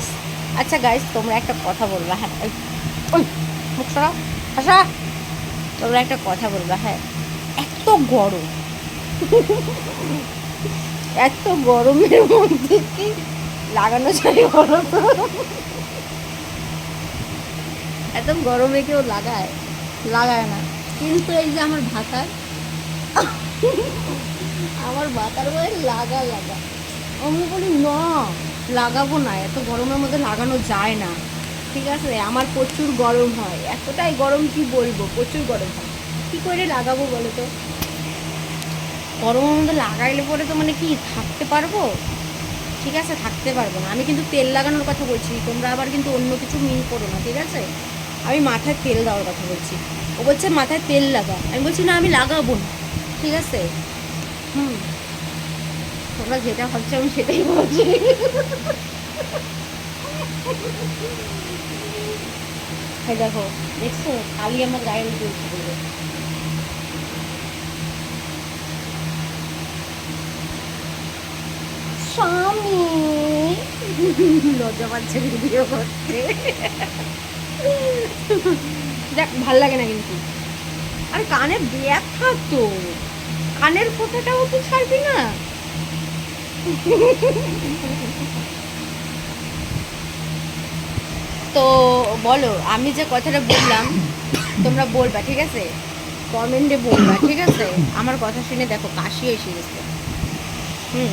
Guys আচ্ছা guys তোমরা একটা কথা বলবা হ্যাঁ। ওই, মুখ সরাও হাসা তোমরা একটা কথা বলবা হ্যাঁ। এত গরম। এত গরমের মধ্যে কি লাগানো যায় তো? এত গরমে কেউ লাগায়? লাগায় না। কিন্তু এই যে আমার ভাতার আমার ভাতার বলে লাগা লাগা। আমি বলি, না। লাগাবো না, এত গরমের মধ্যে লাগানো যায় না। ঠিক আছে? আমার প্রচুর গরম হয়। এতটাই গরম কি বলব? প্রচুর গরম হয়। কি করে লাগাবো বলো তো? গরমের মধ্যে লাগাইলে পরে তো মানে কি, থাকতে পারব? ঠিক আছে, থাকতে পারব না। আমি কিন্তু তেল লাগানোর কথা বলছি, তোমরা আবার কিন্তু অন্য কিছু মিন করো না, ঠিক আছে? আমি মাথায় তেল দেওয়ার কথা বলছি। ও বলছে, মাথায় তেল লাগা। আমি বলছি, না, আমি লাগাবো না। ঠিক আছে? হুম। তোমরা যেটা ভাবছ আমি সেটাই বলছি দেখো দেখছ কালি আমার গায়ের উপরে উঠে পড়বে স্বামী লজ্জা পাচ্ছে ভিডিও করতে দেখ ভালো লাগে না কিন্তু আর কানে ব্যথা তো কানের ফোঁটাটাও তো ছাড়বি না তো বলো, আমি যে কথাটা বললাম, তোমরা বলবা, ঠিক আছে? কমেন্টে বলবা, ঠিক আছে? আমার কথা শুনে দেখো, কাশি এসে গেছে হুম।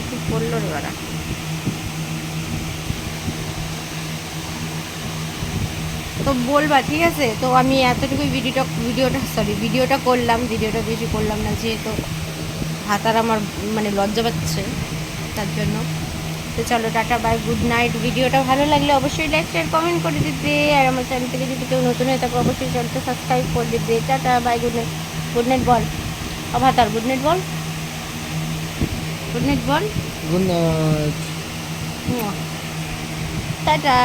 একটু পড়ল রে ওরা তো বলবা, ঠিক আছে? তো আমি এতটুকু ভিডিওটা ভিডিওটা সরি ভিডিওটা করলাম ভিডিওটা বেশি করলাম না, যেহেতু হাতার আমার মানে লজ্জা পাচ্ছে তার জন্য। তো চলো টাটা বাই গুড নাইট ভিডিওটা ভালো লাগলে অবশ্যই লাইক শেয়ার কমেন্ট করে দিতে আর আমার চ্যানেল থেকে যদি কেউ নতুন হয়ে থাকে অবশ্যই চ্যানেলটা সাবস্ক্রাইব করে দিতে tata bye good night good night বল। অভাতার গুড নাইট বল। গুড নাইট বল। Good night tata.